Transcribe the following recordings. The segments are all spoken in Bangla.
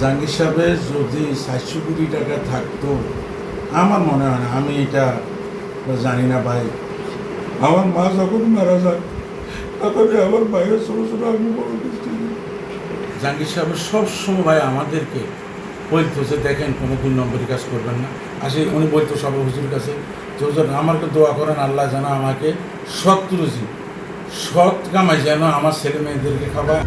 জাহাঙ্গীর সাহেবের যদি সাতশো কোটি টাকা থাকতো, আমার মনে হয় না, আমি এটা জানি না ভাই। আমার মা যখন মারা যায়, তখন আমার ভাইয়ের ছোটো ছোটো আমি বড় কিছু জাহাঙ্গীর সাহেবের সবসময় ভাই আমাদেরকে বলতো যে, দেখেন, কোনো দুই নম্বরই কাজ করবেন না। আসে উনি বলতো সব হুজুর কাছে, যে হুজুর, আমাকে দোয়া করেন, আল্লাহ যেন আমাকে রুজি সৎ কামাই যেন আমার ছেলে মেয়েদেরকে খাবার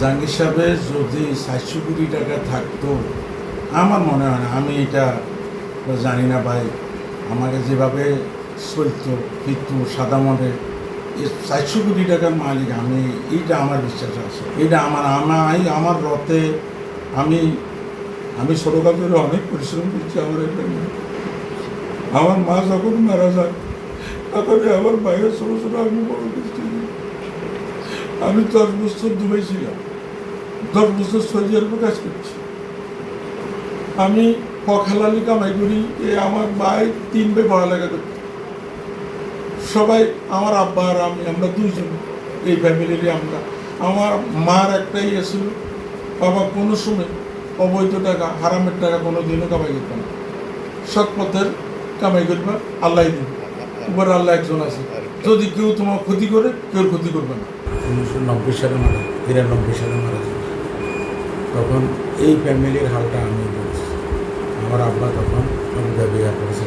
জাহাঙ্গীর সাহেবের যদি সাতশো কোটি টাকা থাকতো, আমার মনে হয় না, আমি এটা জানি না ভাই। আমাকে যেভাবে চলতো ফিরতো সাদা মনে সাতশো কোটি টাকার মালিক আমি এইটা আমার বিশ্বাস আছে। এটা আমার আমার আমার রথে আমি আমি ছোটোকাল ধরে অনেক পরিশ্রম করছি আমার এটা। আমার মা যখন মারা যায়, তখন আমার বাইরে ছোটো ছোটো আমি বড় করছি। আমি দশ বছর দুবাই ছিলাম। দশ বছর সৌদি আরবে কাজ করছি। আমি পখালালি কামাই করি, এ আমার ভাই, তিন ভাই পড়ালেখা করতে সবাই আমার আব্বা আর আমি, আমরা দুজন এই ফ্যামিলিরই আমরা। আমার মার একটাই এসেছিল। বাবা কোনো সময় অবৈধ টাকা, হারামের টাকা কোনো দিনও কামাই করবে না। সৎ পথের কামাই করবে আল্লাহ দিন উপর আল্লাহ একজন আছে। যদি কেউ তোমার ক্ষতি করে, কেউ ক্ষতি করবে না। উনিশশো নব্বই সালে মারা, তিরানব্বই সালে মারা যায়। তখন এই ফ্যামিলির হালটা আমি বলছি। আমার আব্বা তখন অবুদা বিয়া করেছে।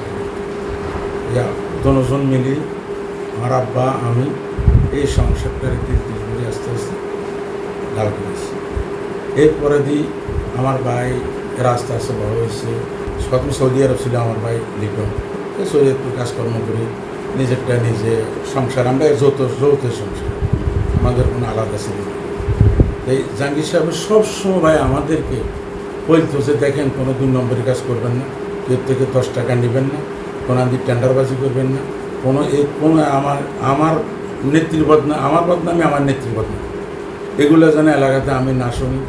দনজন মিলি আমার আব্বা, আমি এই সংসারটা রেখে করে আস্তে আস্তে ডাল করেছি এরপরে দিই আমার ভাই রাস্তা আস্তে বড় হয়েছে। প্রথম সৌদি আরব ছিল আমার ভাই এই সৌদি আরব কাজকর্ম করি নিজেরটা নিজে সংসার, আমরা যৌথ যৌথ সংসার। আমাদের কোনো আলাদা ছিল। এই জাহাঙ্গীর সাহেব সবসময় আমাদেরকে বলতো যে, দেখেন, কোনো দুই নম্বরের কাজ করবেন না। কেউ থেকে দশ টাকা নেবেন না। কোনো আদি টেন্ডারবাজি করবেন না। কোনো এই কোনো আমার আমার নেত্রী বদনা, আমার বদনামে আমার নেত্রী বদনাম এগুলো যেন এলাকাতে আমি না শুনি।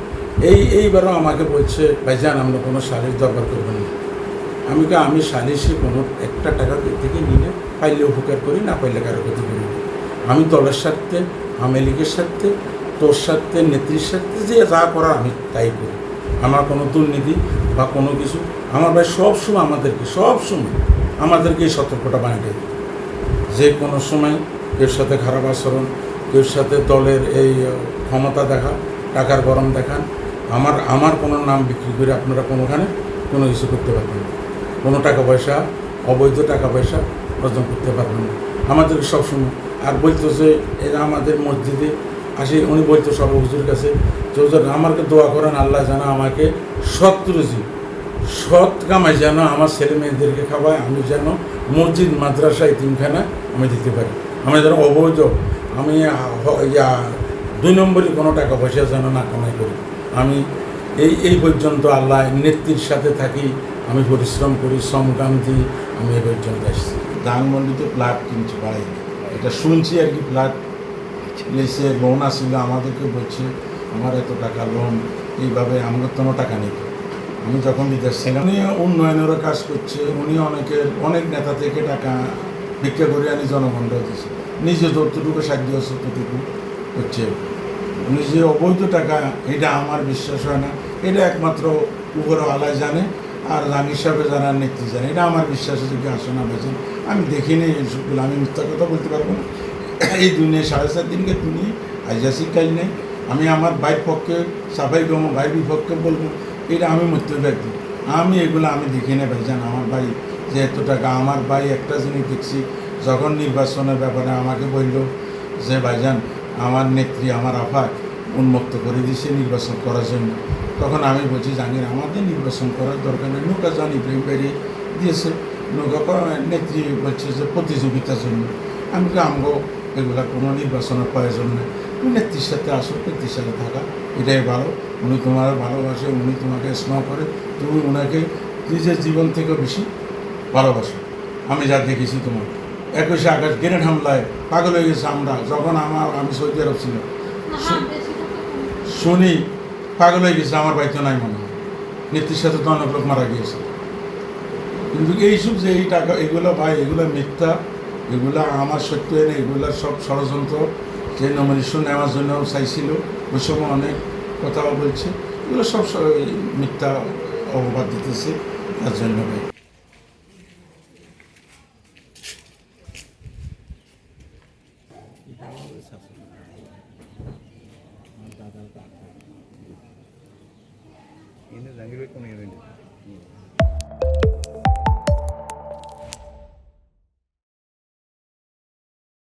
এই, এইবারও আমাকে বলছে, ভাই ভাইজান আমরা কোনো সালিশ দরকার করবেন না। আমি কে, আমি সালিশে কোনো একটা টাকা থেকে নিলে পাইলে উপকার করি, না পাইলে কারও ক্ষতি করি আমি দলের স্বার্থে আমি লীগের স্বার্থে তোর স্বার্থে নেত্রীর স্বার্থে যে যা করার আমি তাই করি। আমার কোনো দুর্নীতি বা কোনো কিছু, আমার ভাই সবসময় আমাদেরকে সবসময় আমাদেরকে এই সতর্কতা বানিয়ে দেয়। যে কোনো সময় কেউ সাথে খারাপ আচরণ কেউ সাথে দলের এই ক্ষমতা দেখা, টাকার গরম দেখান আমার আমার কোনো নাম বিক্রি করে আপনারা কোনোখানে কোনো কিছু করতে পারবেন না। কোনো টাকা পয়সা, অবৈধ টাকা পয়সা অর্জন করতে পারবেন না। আমাদেরকে সবসময় আর বলতো যে এরা আমাদের মসজিদে আসে। উনি বলতো সব হুজুর কাছে, যে আমাকে দোয়া করেন, আল্লাহ যেন আমাকে সৎ রুজি, সৎ কামাই যেন আমার ছেলে মেয়েদেরকে খাওয়ায়, আমি যেন মসজিদ, মাদ্রাসায় তিনখানা আমি দিতে পারি। আমি যেন অবৈধ, আমি দুই নম্বরই কোনো টাকা পয়সা যেন না কামাই করি। আমি এই এই পর্যন্ত আল্লাহ নেত্রীর সাথে থাকি, আমি পরিশ্রম করি শ্রমকাম দিই, আমি এই পর্যন্ত আসছি। ধানমন্ডিতে প্লাট কিনছি বাড়াই। এটা শুনছি আর কি প্লাট লেসে লোন আসছিল আমাদেরকে বলছে, আমার এত টাকা লোন এইভাবে আমাদের কোনো টাকা নেই। আমি যখন ছিলাম, উনি উন্নয়নেরও কাজ করছে, উনি অনেকের, অনেক নেতা থেকে টাকা ভিক্ষা করে আনি জনগণরা দিচ্ছে নিজে যতটুকু সাহায্য আছে ততটুকু হচ্ছে। উনি যে অবৈধ টাকা, এটা আমার বিশ্বাস হয় না। এটা একমাত্র উপরে আলায় জানে। আর রানী হিসাবে যারা নেত্রী জানে, এটা আমার বিশ্বাসে যদি আসে না বেছেন আমি দেখিনি এইসবগুলো আমি মিথ্যা কথা বলতে পারব না। এই দুনিয়া সাড়ে সাত দিনকে তুমি আইজা শিক্ষাই নেই। আমি আমার ভাইয়ের পক্ষে, সাফাই গম ভাইয়ের বিপক্ষে বলব, এটা আমি মরতে ব্যক্তি আমি এগুলো আমি দেখি না ভাইজান, আমার ভাই যে এত টাকা, আমার ভাই একটা জিনিস দেখছি, যখন নির্বাচনের ব্যাপারে আমাকে বলল যে, ভাইজান, আমার নেত্রী, আমার আফা উন্মুক্ত করে দিয়েছে নির্বাচন করার জন্য। তখন আমি বলছি জানির আমাদের নির্বাচন করার দরকার নেই। নৌকা জন ইব্রাহিম বেরিয়ে দিয়েছে। নৌকা নেত্রী বলছে যে প্রতিযোগিতার জন্য। আমি তো আমগো এগুলা কোনো নির্বাচনের প্রয়োজন নেই। তুমি নেত্রীর সাথে আসো, নেত্রীর সাথে থাকা। এটাই ভালো। উনি তোমার ভালোবাসে, উনি তোমাকে স্নেহ করে। তুমি ওনাকে নিজের জীবন থেকে বেশি ভালোবাসো। আমি যা দেখেছি তোমার। একুশে আগস্ট গ্রেনেড হামলায় পাগল হয়ে গেছে আমরা, যখন আমার, আমি সৌদি আরব ছিলাম। শুনি পাগল হয়ে গেছে, আমার বাড়িতে নাই মনে হয়। নেত্রীর সাথে তো অনেক লোক মারা গিয়েছে। কিন্তু এইসব যে এই টাকা, এগুলো ভাই, এগুলো মিথ্যা, এগুলো আমার সত্য এনে, এগুলো সব ষড়যন্ত্র, যে নমিনেশন নেওয়ার জন্য চাইছিল, ওই সময় অনেক কথা বলছে। এগুলো সব মিথ্যা অপবাদ দিতেছে, তার জন্য ভাই। ਇਹਨੇ ਰੰਗ ਰੋਕ ਨਹੀਂ